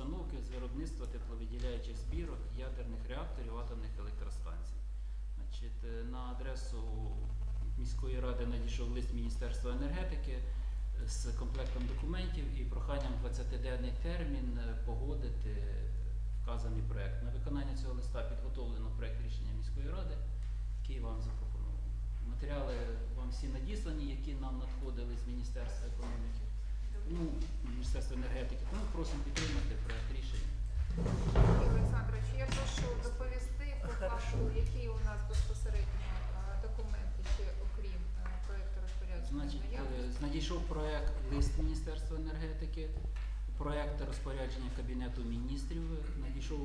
комплекс виробництва тепловиділяючих збірок ядерних реакторів атомних електростанцій. Значить, е, на адресу міської ради надійшов лист Міністерства енергетики е, з комплектом документів і проханням 20-денний термін е, погодити вказаний проект. На виконання цього листа підготовлено проект рішення міської ради, який вам запропонований. Матеріали вам всі надіслані, які нам надходили з Міністерства економіки, ну, Міністерства енергетики. Тому просимо підтримати проект рішення. Сергій Олександрович, я прошу доповісти по факту, які у нас безпосередньо е, документи ще окрім е, проекту розпорядження Значить, е, надійшов проект лист Міністерства енергетики, проект розпорядження Кабінету міністрів. Надійшов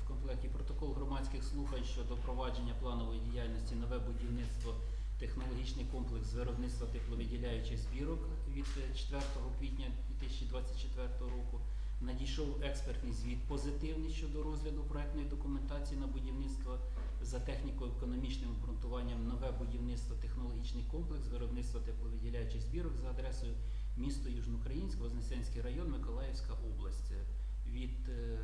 в комплекті протокол громадських слухань щодо провадження планової діяльності нове будівництво, технологічний комплекс з виробництва тепловиділяючих збірок від е, 4 квітня 2024 року. Надійшов експертний звіт позитивний щодо розгляду проектної документації на будівництво за техніко-економічним обґрунтуванням нове будівництво технологічний комплекс виробництва тепловиділяючих збірок за адресою місто Южноукраїнськ, Вознесенський район, Миколаївська область. Від е,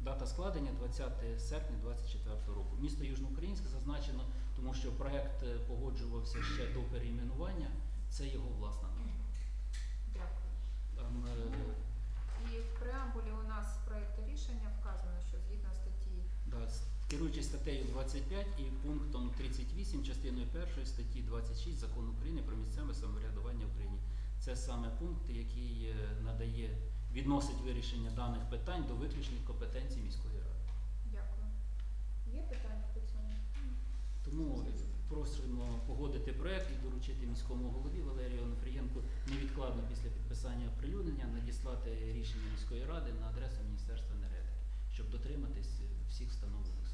дата складення 20 серпня 2024 року. Місто Южноукраїнськ зазначено, тому що проект е, погоджувався ще до перейменування. Це його власна назва. Дякую. Там е, І в преамбулі у нас проекту рішення вказано, що згідно статті Да, с- керуючись статтею 25 і пунктом 38 частиною 1 статті 26 Закону України про місцеве самоврядування в Україні. Це саме пункт, який е, надає, відносить вирішення даних питань до виключних компетенцій міської ради. дякую. Є питання по цьому? Тому просимо погодити проект міському голові Валерію Онуфрієнку невідкладно після підписання оприлюднення надіслати рішення міської ради на адресу Міністерства енергетики, щоб дотриматись всіх встановлених